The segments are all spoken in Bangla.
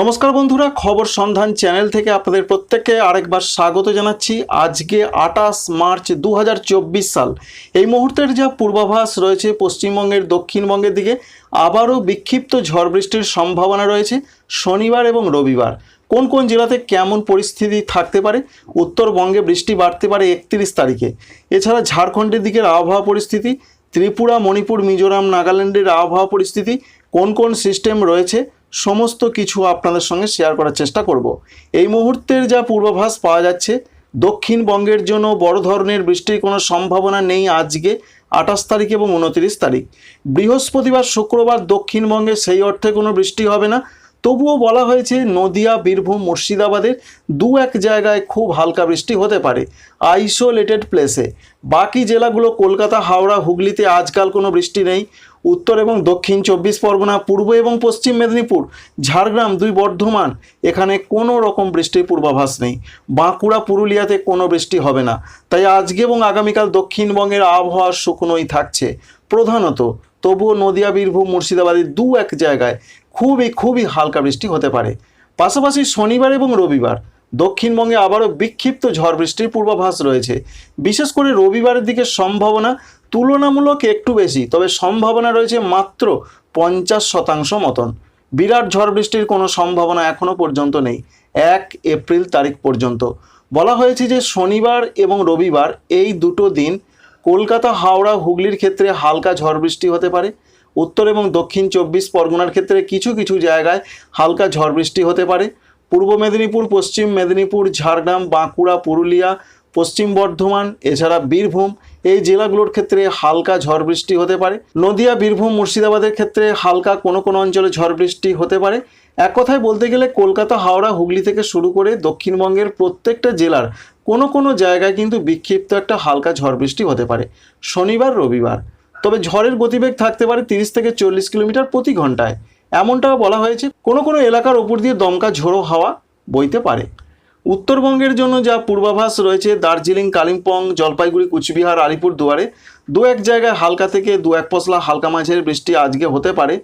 নমস্কার বন্ধুরা, খবর সন্ধান চ্যানেল থেকে আপনাদের প্রত্যেককে আরেকবার স্বাগত জানাচ্ছি। আজকে আটাশ মার্চ দু হাজার চব্বিশ সাল। এই মুহূর্তের যা পূর্বাভাস রয়েছে পশ্চিমবঙ্গের দক্ষিণবঙ্গের দিকে, আবারও বিক্ষিপ্ত ঝড় বৃষ্টির সম্ভাবনা রয়েছে শনিবার এবং রবিবার। কোন কোন জেলাতে কেমন পরিস্থিতি থাকতে পারে? উত্তরবঙ্গে বৃষ্টি বাড়তে পারে একত্রিশ তারিখে। এছাড়া ঝাড়খণ্ডের দিকের আবহাওয়া পরিস্থিতি, ত্রিপুরা, মণিপুর, মিজোরাম, নাগাল্যান্ডের আবহাওয়া পরিস্থিতি, কোন কোন সিস্টেম রয়েছে? সমস্ত কিছু আপনাদের সঙ্গে শেয়ার করার চেষ্টা করব। এই মুহূর্তের যা পূর্বাভাস পাওয়া যাচ্ছে, দক্ষিণবঙ্গের জন্য বড় ধরনের বৃষ্টির কোনো সম্ভাবনা নেই আজকে, আঠাশ তারিখ এবং উনত্রিশ তারিখ। বৃহস্পতিবার, শুক্রবার দক্ষিণবঙ্গে সেই অর্থে কোনো বৃষ্টি হবে না। তবুও বলা হয়েছে, নদিয়া, বীরভূম, মুর্শিদাবাদের দু এক জায়গায় খুব হালকা বৃষ্টি হতে পারে আইসোলেটেড প্লেসে বাকি জেলাগুলো, কলকাতা, হাওড়া, হুগলিতে আজকাল কোনো বৃষ্টি নেই। উত্তর এবং দক্ষিণ চব্বিশ পরগনা, পূর্ব এবং পশ্চিম মেদিনীপুর, ঝাড়গ্রাম দুই বর্ধমান, এখানে কোনো রকম বৃষ্টির পূর্বাভাস নেই। বাঁকুড়া, পুরুলিয়াতে কোনো বৃষ্টি হবে না। তাই আজকে এবং আগামীকাল দক্ষিণবঙ্গের আবহাওয়া শুকনোই থাকছে। প্রধানত তবুও নদিয়া, বীরভূম মুর্শিদাবাদের দু এক জায়গায় খুবই খুবই হালকা বৃষ্টি হতে পারে। পাশাপাশি শনিবার এবং রবিবার দক্ষিণবঙ্গে আবারও বিক্ষিপ্ত ঝড় বৃষ্টির পূর্বাভাস রয়েছে। বিশেষ করে রবিবারের দিকে সম্ভাবনা তুলনামূলক একটু বেশি, তবে সম্ভাবনা রয়েছে মাত্র পঞ্চাশ শতাংশ মতন। বিরাট ঝড় বৃষ্টির কোনো সম্ভাবনা এখনও পর্যন্ত নেই, এক এপ্রিল তারিখ পর্যন্ত। বলা হয়েছে যে শনিবার এবং রবিবার এই দুটো দিন কলকাতা, হাওড়া, হুগলির ক্ষেত্রে হালকা ঝড় বৃষ্টি হতে পারে। উত্তর এবং দক্ষিণ চব্বিশ পরগনার ক্ষেত্রে কিছু কিছু জায়গায় হালকা ঝড় বৃষ্টি হতে পারে। পূর্ব মেদিনীপুর, পশ্চিম মেদিনীপুর, ঝাড়গ্রাম, বাঁকুড়া, পুরুলিয়া পশ্চিম বর্ধমান, এছাড়া বীরভূম, এই জেলাগুলোর ক্ষেত্রে হালকা ঝড় বৃষ্টি হতে পারে। নদিয়া, বীরভূম, মুর্শিদাবাদের ক্ষেত্রে হালকা কোনো কোনো অঞ্চলে ঝড় বৃষ্টি হতে পারে। এক কথায় বলতে গেলে কলকাতা, হাওড়া, হুগলি থেকে শুরু করে দক্ষিণবঙ্গের প্রত্যেকটা জেলার কোনো কোনো জায়গায় কিন্তু বিক্ষিপ্ত একটা হালকা ঝড় বৃষ্টি হতে পারে। শনিবার, রবিবার। তবে ঝড়ের গতিবেগ থাকতে পারে তিরিশ থেকে চল্লিশ কিলোমিটার প্রতি ঘন্টায়। এমনটাও বলা হয়েছে, কোনো কোনো এলাকার ওপর দিয়ে দমকা ঝোড়ো হাওয়া বইতে পারে। উত্তরবঙ্গের জন্য যা পূর্বাভাস রয়েছে, দার্জিলিং, কালিম্পং, জলপাইগুড়ি, কুচবিহার, আলিপুর দুয়ারে, দু এক জায়গায় হালকা থেকে দু এক পশলা হালকা মাঝের বৃষ্টি আজকে হতে পারে,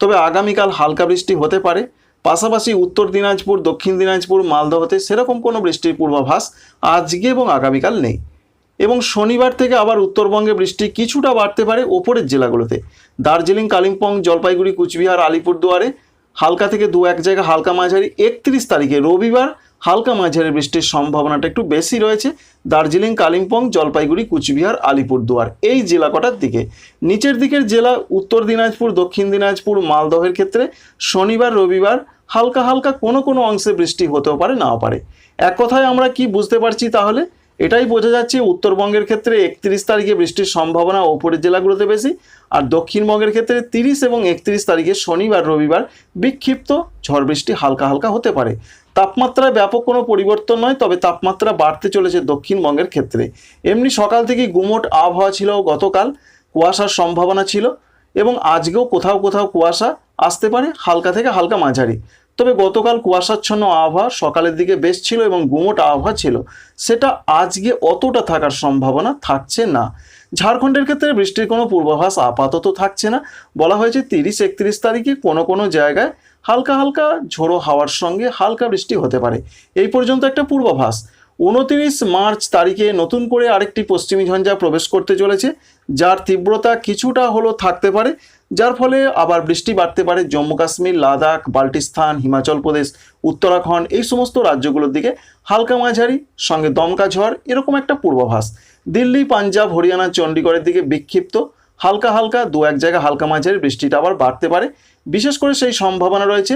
তবে আগামীকাল হালকা বৃষ্টি হতে পারে। পাশাপাশি উত্তর দিনাজপুর, দক্ষিণ দিনাজপুর, মালদহতে সেরকম কোনো বৃষ্টির পূর্বাভাস আজকে এবং আগামীকাল নেই। এবং শনিবার থেকে আবার উত্তরবঙ্গে বৃষ্টি কিছুটা বাড়তে পারে ওপরের জেলাগুলোতে। দার্জিলিং, কালিম্পং, জলপাইগুড়ি, কুচবিহার আলিপুরদুয়ারে হালকা থেকে দু এক জায়গা হালকা মাঝারি একত্রিশ তারিখে। রবিবার হালকা মাঝারি বৃষ্টির সম্ভাবনাটা একটু বেশি রয়েছে। দার্জিলিং, কালিম্পং, জলপাইগুড়ি, কুচবিহার, আলিপুরদুয়ার এই জেলা কটার দিকে। নিচের দিকের জেলা উত্তর দিনাজপুর, দক্ষিণ দিনাজপুর, মালদহের ক্ষেত্রে শনিবার, রবিবার হালকা হালকা কোনো কোনো অংশে বৃষ্টি হতেও পারে, নাও পারে। এক কথায় আমরা কি বুঝতে পারছি তাহলে? এটাই বোঝা যাচ্ছে উত্তরবঙ্গের ক্ষেত্রে একত্রিশ তারিখে বৃষ্টির সম্ভাবনা ওপরের জেলাগুলোতে বেশি আর দক্ষিণবঙ্গের ক্ষেত্রে তিরিশ এবং একত্রিশ তারিখে শনিবার, রবিবার বিক্ষিপ্ত ঝড় বৃষ্টি হালকা হালকা হতে পারে। তাপমাত্রায় ব্যাপক কোনো পরিবর্তন নয়, তবে তাপমাত্রা বাড়তে চলেছে দক্ষিণবঙ্গের ক্ষেত্রে। এমনি সকাল থেকে গুমোট আবহাওয়া ছিল গতকাল, কুয়াশার সম্ভাবনা ছিল এবং আজকেও কোথাও কোথাও কুয়াশা আসতে পারে হালকা থেকে হালকা মাঝারি। তবে গতকাল কুয়াশাচ্ছন্ন আবহাওয়া সকালের দিকে বেশ ছিল এবং গুমোট আবহাওয়া ছিল। সেটা আজকে অতটা থাকার সম্ভাবনা থাকছে না। ঝাড়খণ্ডের ক্ষেত্রে বৃষ্টির কোনো পূর্বাভাস আপাতত থাকছে না। বলা হয়েছে তিরিশ একত্রিশ তারিখে কোনো কোনো জায়গায় হালকা হালকা ঝোড়ো হাওয়ার সঙ্গে হালকা বৃষ্টি হতে পারে। এই পর্যন্ত একটা পূর্বাভাস। উনতিরিশ মার্চ তারিখে নতুন করে আরেকটি পশ্চিমী ঝঞ্ঝা প্রবেশ করতে চলেছে, যার তীব্রতা কিছুটা হলেও থাকতে পারে। যার ফলে আবার বৃষ্টি বাড়তে পারে জম্মু কাশ্মীর, লাদাখ, বাল্টিস্তান, হিমাচল প্রদেশ, উত্তরাখণ্ড, এই সমস্ত রাজ্যগুলোর দিকে হালকা মাঝারি, সঙ্গে দমকা ঝড়, এরকম একটা পূর্বাভাস। দিল্লি, পাঞ্জাব, হরিয়ানা, চণ্ডীগড়ের দিকে বিক্ষিপ্ত, হালকা হালকা দু এক জায়গায় হালকা মাঝারি বৃষ্টিটা আবার বাড়তে পারে। বিশেষ করে সেই সম্ভাবনা রয়েছে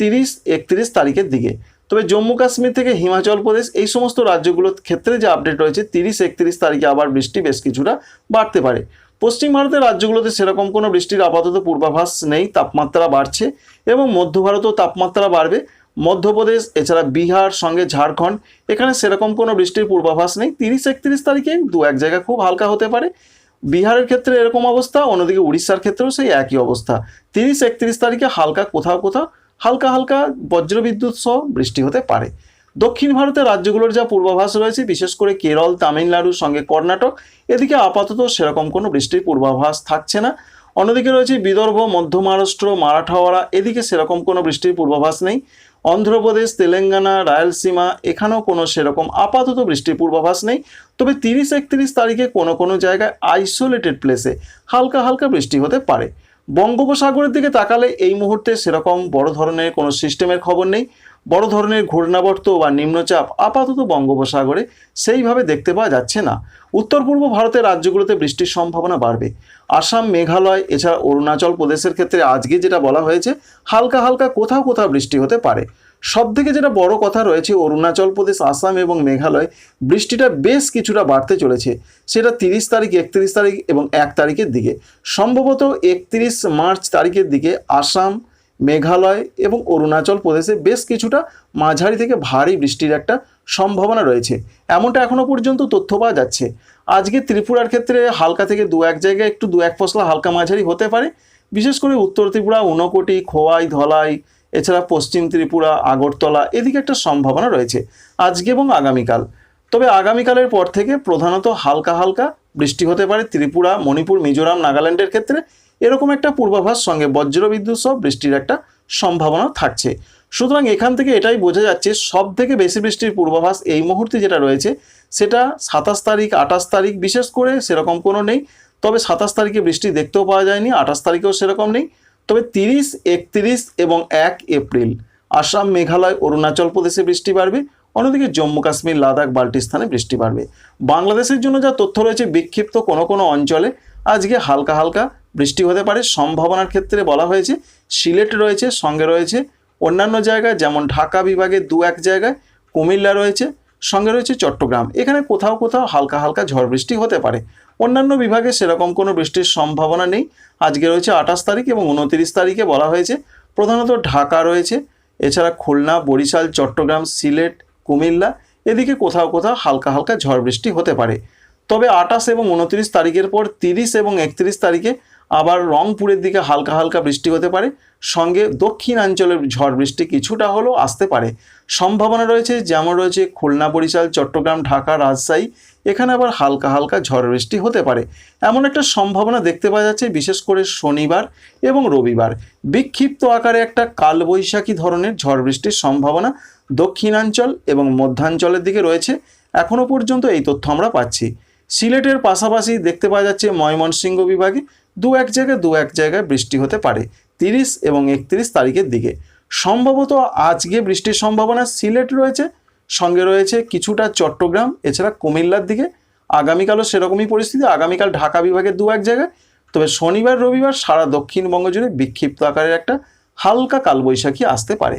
তিরিশ, একত্রিশ তারিখের দিকে। তবে জম্মু কাশ্মীর থেকে হিমাচল প্রদেশ, এই সমস্ত রাজ্যগুলোর ক্ষেত্রে যে আপডেট রয়েছে, তিরিশ, একত্রিশ তারিখে আবার বৃষ্টি বেশ কিছুটা বাড়তে পারে। পশ্চিম ভারতের রাজ্যগুলোতে সেরকম কোনো বৃষ্টির আপাতত পূর্বাভাস নেই, তাপমাত্রা বাড়ছে এবং মধ্য ভারতেও তাপমাত্রা বাড়বে। মধ্যপ্রদেশ, এছাড়া বিহার সঙ্গে ঝাড়খণ্ড, এখানে সেরকম কোনো বৃষ্টির পূর্বাভাস নেই। তিরিশ একত্রিশ তারিখে দু এক জায়গা খুব হালকা হতে পারে। বিহারের ক্ষেত্রে এরকম অবস্থা, অন্যদিকে উড়িষ্যার ক্ষেত্রেও সেই একই অবস্থা। তিরিশ একত্রিশ তারিখে হালকা কোথাও কোথাও হালকা হালকা বজ্রবিদ্যুৎ সহ বৃষ্টি হতে পারে। দক্ষিণ ভারতের রাজ্যগুলোর যা পূর্বাভাস রয়েছে, বিশেষ করে কেরল, তামিলনাড়ুর সঙ্গে কর্ণাটক, এদিকে আপাতত সেরকম কোনো বৃষ্টির পূর্বাভাস থাকছে না। অন্যদিকে রয়েছে বিদর্ভ, মধ্য মহারাষ্ট্র মারাঠাওয়াড়া এদিকে সেরকম কোনো বৃষ্টির পূর্বাভাস নেই। অন্ধ্রপ্রদেশ, তেলেঙ্গানা, রায়লসীমা, এখানেও কোনো সেরকম আপাতত বৃষ্টির পূর্বাভাস নেই। তবে তিরিশ একত্রিশ তারিখে কোনো কোনো জায়গায় আইসোলেটেড প্লেসে হালকা হালকা বৃষ্টি হতে পারে। বঙ্গোপসাগরের দিকে তাকালে এই মুহূর্তে সেরকম বড় ধরনের কোনো সিস্টেমের খবর নেই। বড় ধরনের ঘূর্ণাবর্ত বা নিম্নচাপ আপাতত বঙ্গোপসাগরে সেইভাবে দেখতে পাওয়া যাচ্ছে না। উত্তর পূর্ব ভারতের রাজ্যগুলোতে বৃষ্টির সম্ভাবনা বাড়বে। আসাম, মেঘালয়, এছাড়া অরুণাচল প্রদেশের ক্ষেত্রে আজকে যেটা বলা হয়েছে, হালকা হালকা কোথাও কোথাও বৃষ্টি হতে পারে। সব থেকে যেটা বড় কথা রয়েছে, অরুণাচল প্রদেশ, আসাম এবং মেঘালয়, বৃষ্টিটা বেশ কিছুটা বাড়তে চলেছে। সেটা তিরিশ তারিখ, একত্রিশ তারিখ এবং এক তারিখের দিকে। সম্ভবত একত্রিশ মার্চ তারিখের দিকে আসাম মেঘালয় এবং অরুণাচল প্রদেশে বেশ কিছুটা মাঝারি থেকে ভারী বৃষ্টির একটা সম্ভাবনা রয়েছে। এমনটা এখনও পর্যন্ত তথ্য পাওয়া যাচ্ছে। আজকে ত্রিপুরার ক্ষেত্রে হালকা থেকে দু এক জায়গায় একটু দু এক ফসলা হালকা মাঝারি হতে পারে। বিশেষ করে উত্তর ত্রিপুরা, ঊনকোটি, খোয়াই, ধলাই, এছাড়া পশ্চিম ত্রিপুরা, আগরতলা এদিকে একটা সম্ভাবনা রয়েছে আজকে এবং আগামীকাল। তবে আগামীকালের পর থেকে প্রধানত হালকা হালকা বৃষ্টি হতে পারে, ত্রিপুরা, মণিপুর, মিজোরাম, নাগাল্যান্ডের ক্ষেত্রে এরকম একটা পূর্বাভাস, সঙ্গে বজ্রবিদ্যুৎ সহ বৃষ্টির একটা সম্ভাবনা থাকছে। সুতরাং এখান থেকে এটাই বোঝা যাচ্ছে সব থেকে বেশি বৃষ্টির পূর্বাভাস এই মুহূর্তে যেটা রয়েছে, সেটা সাতাশ তারিখ, আঠাশ তারিখ বিশেষ করে সেরকম কোনো নেই। তবে সাতাশ তারিখে বৃষ্টি দেখতেও পাওয়া যায়নি, আঠাশ তারিখেও সেরকম নেই। তবে তিরিশ, একত্রিশ এবং এক এপ্রিল, আসাম, মেঘালয়, অরুণাচল প্রদেশে বৃষ্টি বাড়বে। অন্যদিকে জম্মু কাশ্মীর, লাদাখ, বাল্টিস্তানে বৃষ্টি বাড়বে। বাংলাদেশের জন্য যা তথ্য রয়েছে বিক্ষিপ্ত কোনো কোনো অঞ্চলে, আজকে হালকা হালকা বৃষ্টি হতে পারে। সম্ভাবনার ক্ষেত্রে বলা হয়েছে, সিলেট রয়েছে, সঙ্গে রয়েছে অন্যান্য জায়গায়, যেমন ঢাকা বিভাগে দু এক জায়গায়, কুমিল্লা রয়েছে, সঙ্গে রয়েছে চট্টগ্রাম। এখানে কোথাও কোথাও হালকা হালকা ঝড় বৃষ্টি হতে পারে। অন্যান্য বিভাগে সেরকম কোনো বৃষ্টির সম্ভাবনা নেই। আজকে রয়েছে আঠাশ তারিখ এবং উনতিরিশ তারিখে বলা হয়েছে, প্রধানত ঢাকা রয়েছে, এছাড়া খুলনা, বরিশাল, চট্টগ্রাম, সিলেট কুমিল্লা, এদিকে কোথাও কোথাও হালকা হালকা ঝড় বৃষ্টি হতে পারে। তবে আঠাশ এবং উনত্রিশ তারিখের পর তিরিশ এবং একত্রিশ তারিখে আবার রংপুরের দিকে হালকা হালকা বৃষ্টি হতে পারে। সঙ্গে দক্ষিণাঞ্চলের ঝড় বৃষ্টি কিছুটা হলেও আসতে পারে। সম্ভাবনা রয়েছে, যেমন রয়েছে খুলনা, বরিশাল, চট্টগ্রাম, ঢাকা, রাজশাহী, এখানে আবার হালকা হালকা ঝড় বৃষ্টি হতে পারে। এমন একটা সম্ভাবনা দেখতে পাওয়া যাচ্ছে, বিশেষ করে শনিবার এবং রবিবার। বিক্ষিপ্ত আকারে একটা কালবৈশাখী ধরনের ঝড় বৃষ্টির সম্ভাবনা দক্ষিণাঞ্চল এবং মধ্যাঞ্চলের দিকে রয়েছে। এখনও পর্যন্ত এই তথ্য আমরা পাচ্ছি। সিলেটের পাশাপাশি দেখতে পাওয়া যাচ্ছে ময়মনসিংহ বিভাগে দু এক জায়গায় দু এক জায়গায় বৃষ্টি হতে পারে, তিরিশ এবং একত্রিশ তারিখের দিকে। সম্ভবত আজকে বৃষ্টির সম্ভাবনা সিলেট রয়েছে, সঙ্গে রয়েছে কিছুটা চট্টগ্রাম, এছাড়া কুমিল্লার দিকে। আগামীকালও সেরকমই পরিস্থিতি, আগামীকাল ঢাকা বিভাগের দু এক জায়গায়। তবে শনিবার, রবিবার সারা দক্ষিণবঙ্গ জুড়ে বিক্ষিপ্ত আকারের একটা হালকা কালবৈশাখী আসতে পারে।